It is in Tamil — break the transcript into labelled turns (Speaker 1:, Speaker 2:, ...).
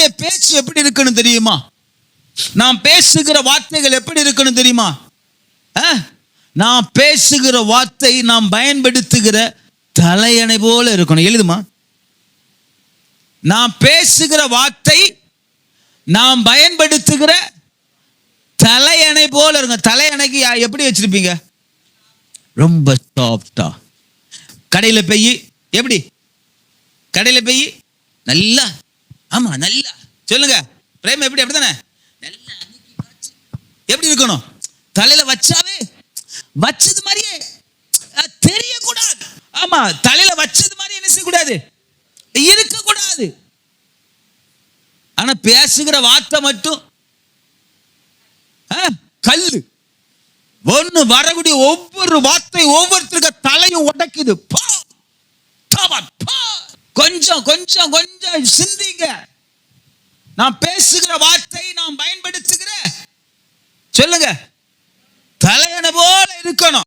Speaker 1: நம்முடைய பேச்சு எப்படி இருக்கணும் தெரியுமா? நாம் பேசுகிற வார்த்தைகள் எப்படி இருக்கணும் தெரியுமா? ஆ? நாம் பேசுகிற வார்த்தை நாம் பயன்படுத்துகிற தலையணை போல இருக்கணும். எழுதுமா? நாம் பேசுகிற வார்த்தை நாம் பயன்படுத்துகிற தலையணை போல இருங்க தலையணைக்கு எப்படி வச்சிருப்பீங்க? ரொம்ப சாஃப்டா கடையில் பெய் எப்படி? கடையில் பெய் நல்லா ஆமா நல்லா. சொல்லுங்க. பிரேம் எப்படி அப்படித்தானே? நல்லா எப்படி இருக்கணும்? தலையில வச்சாவே வச்சது மாதிரியே தெரியக்கூடாது. ஆமா தலையில வச்சது மாதிரி என்ன செய்யக்கூடாது? இருக்கக்கூடாது. ஆனா பேசுகிற வார்த்தை மட்டும் அஹ், கல்லு. ஒண்ணு வரக்கூடிய ஒவ்வொரு வார்த்தை ஒவ்வொருத்தருக்கு தலையும் உடைக்குது. கொஞ்சம் கொஞ்சம் கொஞ்சம் சிந்திங்க. நான் பேசுகிற வார்த்தை நாம் பயன்படுத்துகிற சொல்லுங்க. தலையணை போல இருக்கணும்.